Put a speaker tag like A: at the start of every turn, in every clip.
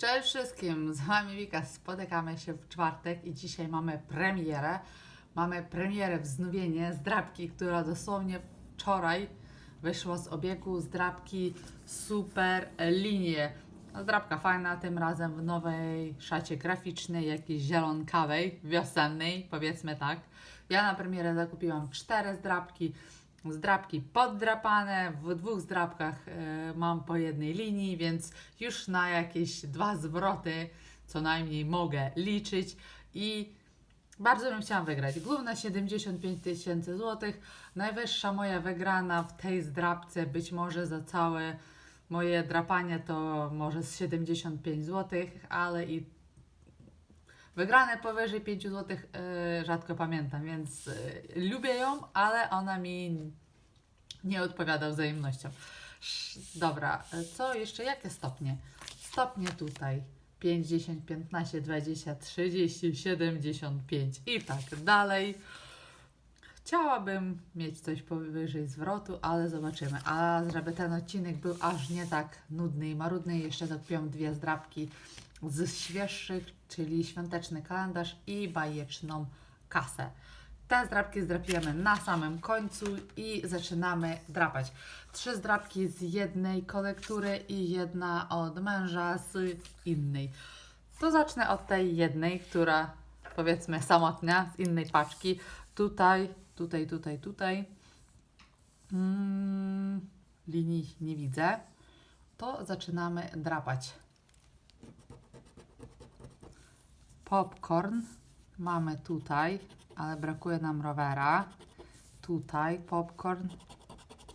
A: Cześć wszystkim, z Wami Wika, spotykamy się w czwartek i dzisiaj mamy premierę. Mamy premierę wznowienie zdrabki, która dosłownie wczoraj wyszła z obiegu zdrabki Super Linie. No, Zdrabka fajna, tym razem w nowej szacie graficznej, jakiejś zielonkawej, wiosennej, powiedzmy tak. Ja na premierę zakupiłam cztery zdrabki, zdrabki poddrapane, w dwóch zdrabkach e, mam po jednej linii, więc już na jakieś dwa zwroty co najmniej mogę liczyć i bardzo bym chciała wygrać. Główna 75 tysięcy złotych, najwyższa moja wygrana w tej zdrabce, być może za całe moje drapanie to może z 75 zł, ale i wygrane powyżej 5 zł e, rzadko pamiętam, więc e, lubię ją, ale ona mi nie odpowiada wzajemnością. Dobra, e, co jeszcze? Jakie stopnie? Stopnie tutaj 5, 10, 15, 20, 30, 75 i tak dalej. Chciałabym mieć coś powyżej zwrotu, ale zobaczymy. A żeby ten odcinek był aż nie tak nudny i marudny, jeszcze zakupiłam dwie zdrabki z świeższych, czyli świąteczny kalendarz i bajeczną kasę. Te zdrabki zdrapiemy na samym końcu i zaczynamy drapać. Trzy zdrabki z jednej kolektury i jedna od męża z innej. To zacznę od tej jednej, która powiedzmy samotnia, z innej paczki. Tutaj, tutaj, tutaj, tutaj. Mm, linii nie widzę. To zaczynamy drapać. Popcorn mamy tutaj, ale brakuje nam rowera. Tutaj popcorn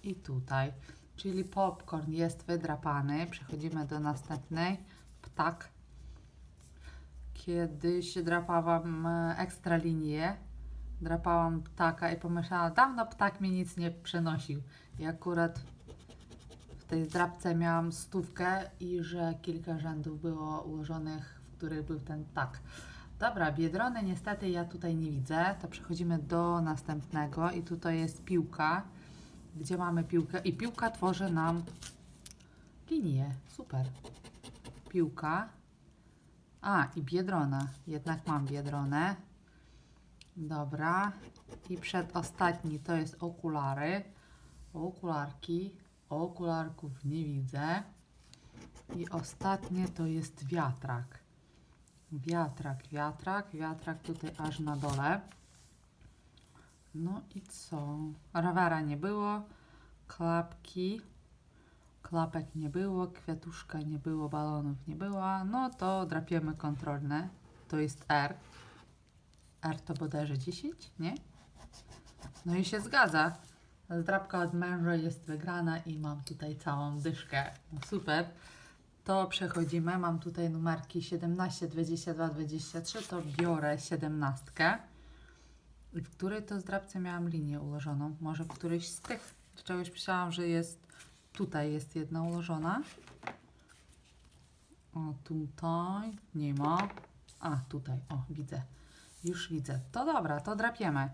A: i tutaj. Czyli popcorn jest wydrapany. Przechodzimy do następnej. Ptak. Kiedyś drapałam e, ekstra linię. Drapałam ptaka i pomyślałam, dawno ptak mi nic nie przynosił. I akurat w tej zdrapce miałam stówkę i że kilka rzędów było ułożonych, w których był ten ptak. Dobra, biedrony niestety ja tutaj nie widzę. To przechodzimy do następnego i tutaj jest piłka. Gdzie mamy piłkę? I piłka tworzy nam linię. Super. Piłka. A, i biedrona. Jednak mam biedronę. Dobra. I przedostatni to jest okulary. Okularki. Okularków nie widzę. I ostatnie to jest wiatrak. Wiatrak, wiatrak, wiatrak tutaj aż na dole. No i co? Rowera nie było, klapki, klapek nie było, kwiatuszka nie było, balonów nie było. No to drapiemy kontrolne. To jest R. R to bodajże 10, nie? No i się zgadza. Zdrabka od męża jest wygrana i mam tutaj całą dyszkę. No super. To przechodzimy. Mam tutaj numerki 17, 22, 23. To biorę 17. I w której to zdrabce miałam linię ułożoną? Może w którejś z tych? Czegoś myślałam, że jest tutaj jest jedna ułożona. O, tutaj nie ma. A, tutaj, o, widzę. Już widzę. To dobra, to drapiemy.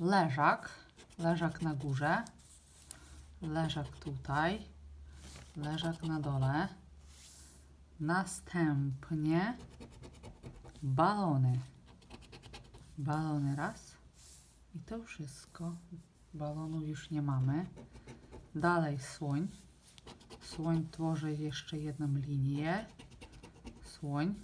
A: Leżak. Leżak na górze. Leżak tutaj. Leżak na dole. Następnie balony. Balony raz. I to wszystko. Balonów już nie mamy. Dalej słoń. Słoń tworzy jeszcze jedną linię. Słoń.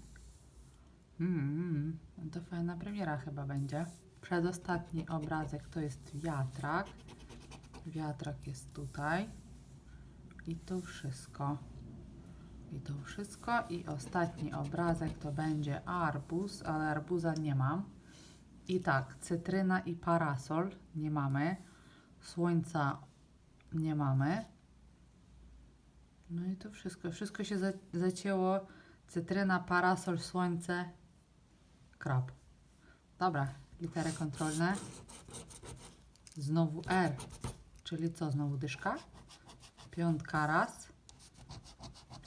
A: Mm, to fajna premiera chyba będzie. Przedostatni obrazek to jest wiatrak. Wiatrak jest tutaj. I to wszystko. I to wszystko. I ostatni obrazek to będzie arbuz, ale arbuza nie mam. I tak, cytryna i parasol nie mamy. Słońca nie mamy. No i to wszystko. Wszystko się za, zacięło. Cytryna, parasol, słońce, krab. Dobra, litery kontrolne. Znowu R. Czyli co, znowu dyszka? Piątka raz.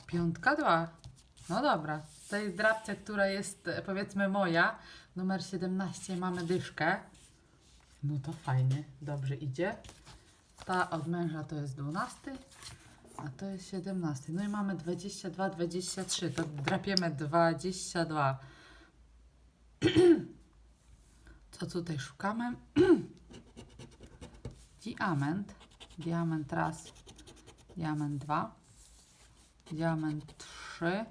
A: Piątka dwa. No dobra. W tej drapce, która jest e, powiedzmy moja, numer 17 mamy dyszkę. No to fajnie, dobrze idzie. Ta od męża to jest 12. A to jest 17. No i mamy 22, 23. To drapiemy 22. Co tutaj szukamy? Diament. Diament raz. Diament dwa. Diament trzy.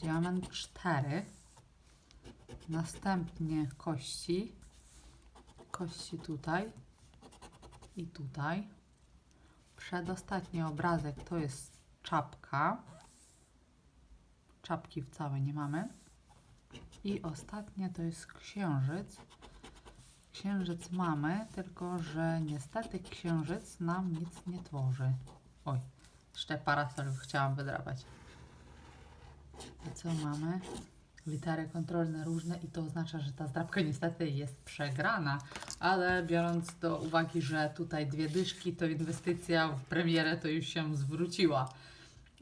A: Diament cztery. Następnie kości. Kości tutaj i tutaj. Przedostatni obrazek to jest czapka. Czapki w całej nie mamy. I ostatnie to jest księżyc. Księżyc mamy, tylko że niestety księżyc nam nic nie tworzy. Oj, jeszcze parasol chciałam wydrapać. I co mamy? Litery kontrolne różne i to oznacza, że ta zdrabka niestety jest przegrana, ale biorąc do uwagi, że tutaj dwie dyszki, to inwestycja w premierę to już się zwróciła.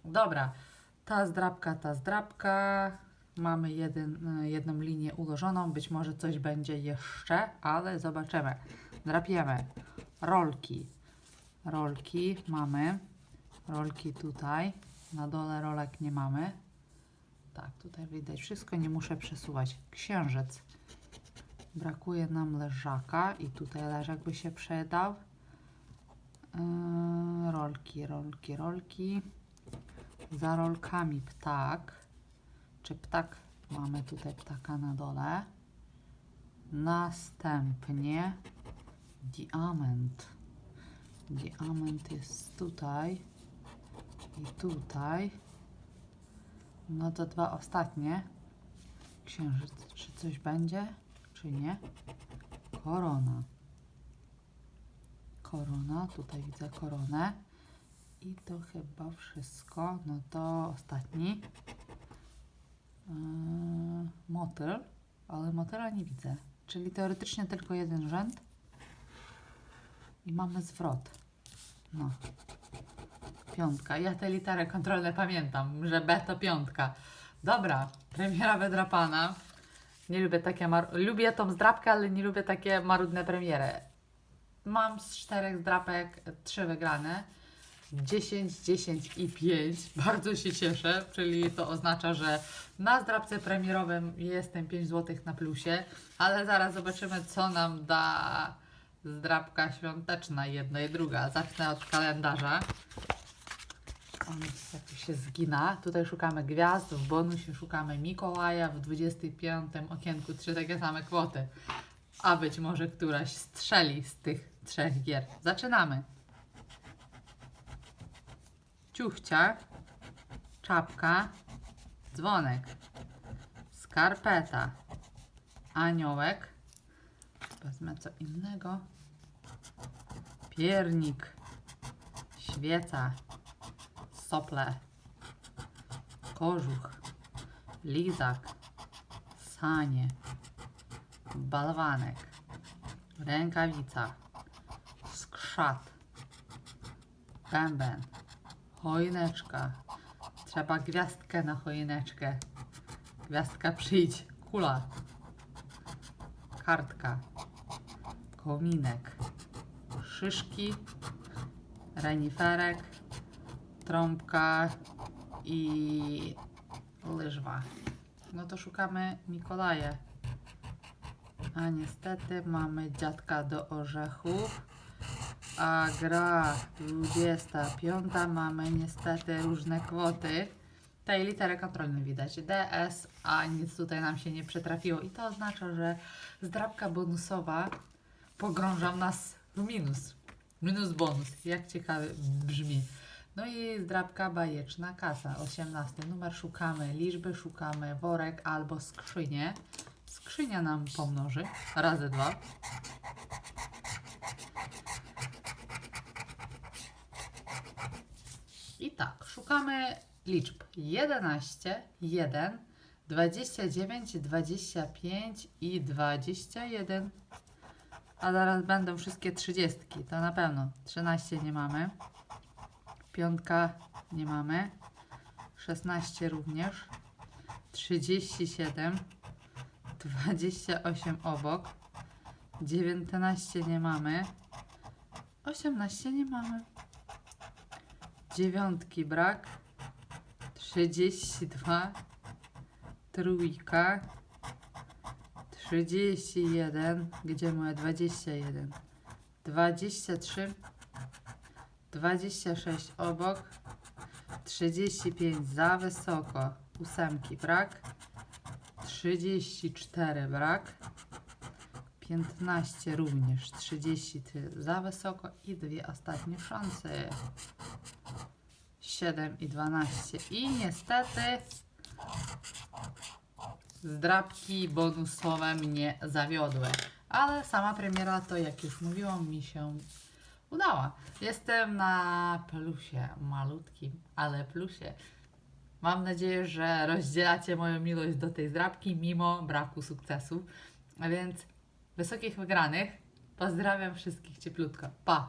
A: Dobra, ta zdrabka, ta zdrabka. Mamy jeden, jedną linię ułożoną, być może coś będzie jeszcze, ale zobaczymy. Drapiemy rolki. Rolki mamy. Rolki tutaj. Na dole rolek nie mamy. Tak, tutaj widać wszystko, nie muszę przesuwać. Księżyc. Brakuje nam leżaka i tutaj leżak by się przydał. Yy, rolki, rolki, rolki. Za rolkami ptak. Czy ptak? Mamy tutaj ptaka na dole. Następnie diament. Diament jest tutaj i tutaj. No to dwa ostatnie. Księżyc. Czy coś będzie, czy nie? Korona. Korona. Tutaj widzę koronę. I to chyba wszystko. No to ostatni. Yy, motyl. Ale motyla nie widzę. Czyli teoretycznie tylko jeden rzęd. I mamy zwrot. No. Piątka. Ja te litery kontrolne pamiętam, że B to piątka. Dobra, premiera wydrapana. Nie lubię takie mar... Lubię tą zdrapkę, ale nie lubię takie marudne premiery. Mam z czterech zdrapek trzy wygrane. 10, 10 i 5. Bardzo się cieszę, czyli to oznacza, że na zdrapce premierowym jestem 5 zł na plusie, ale zaraz zobaczymy, co nam da zdrapka świąteczna, jedna i druga. Zacznę od kalendarza. On jakoś się zgina. Tutaj szukamy gwiazd, w bonusie szukamy Mikołaja, w 25 okienku trzy takie same kwoty. A być może któraś strzeli z tych trzech gier. Zaczynamy. Ciuchcia, czapka, dzwonek, skarpeta, aniołek, wezmę co innego, piernik, świeca, sople, kożuch, lizak, sanie, balwanek, rękawica, skrzat, bęben, choineczka. Trzeba gwiazdkę na choineczkę. Gwiazdka przyjdź, kula, kartka, kominek, szyszki, reniferek, trąbka i łyżwa. No to szukamy Mikołaja. A niestety mamy dziadka do orzechów. A gra 25 mamy niestety różne kwoty. Tej litery kontrolne widać. DS, a nic tutaj nam się nie przytrafiło. I to oznacza, że zdrabka bonusowa pogrąża nas w minus. Minus bonus. Jak ciekawie brzmi. No i zdrabka bajeczna kasa, 18 numer szukamy, liczby szukamy, worek albo skrzynię. Skrzynia nam pomnoży, razy dwa. I tak, szukamy liczb 11, 1, 29, 25 i 21. A zaraz będą wszystkie trzydziestki, to na pewno. 13 nie mamy. Piątka nie mamy. 16 również. 37. 28 obok. 19 nie mamy. 18 nie mamy. Dziewiątki brak. 32. Trójka. 31. Gdzie moje 21? 23. 26 obok. 35 za wysoko. Ósemki brak. 34 brak. 15 również. 33 za wysoko. I dwie ostatnie szanse. 7 i 12. I niestety zdrabki bonusowe mnie zawiodły. Ale sama premiera to, jak już mówiłam, mi się udała. Jestem na plusie, malutkim, ale plusie. Mam nadzieję, że rozdzielacie moją miłość do tej zdrabki mimo braku sukcesu. A więc wysokich wygranych. Pozdrawiam wszystkich cieplutko. Pa!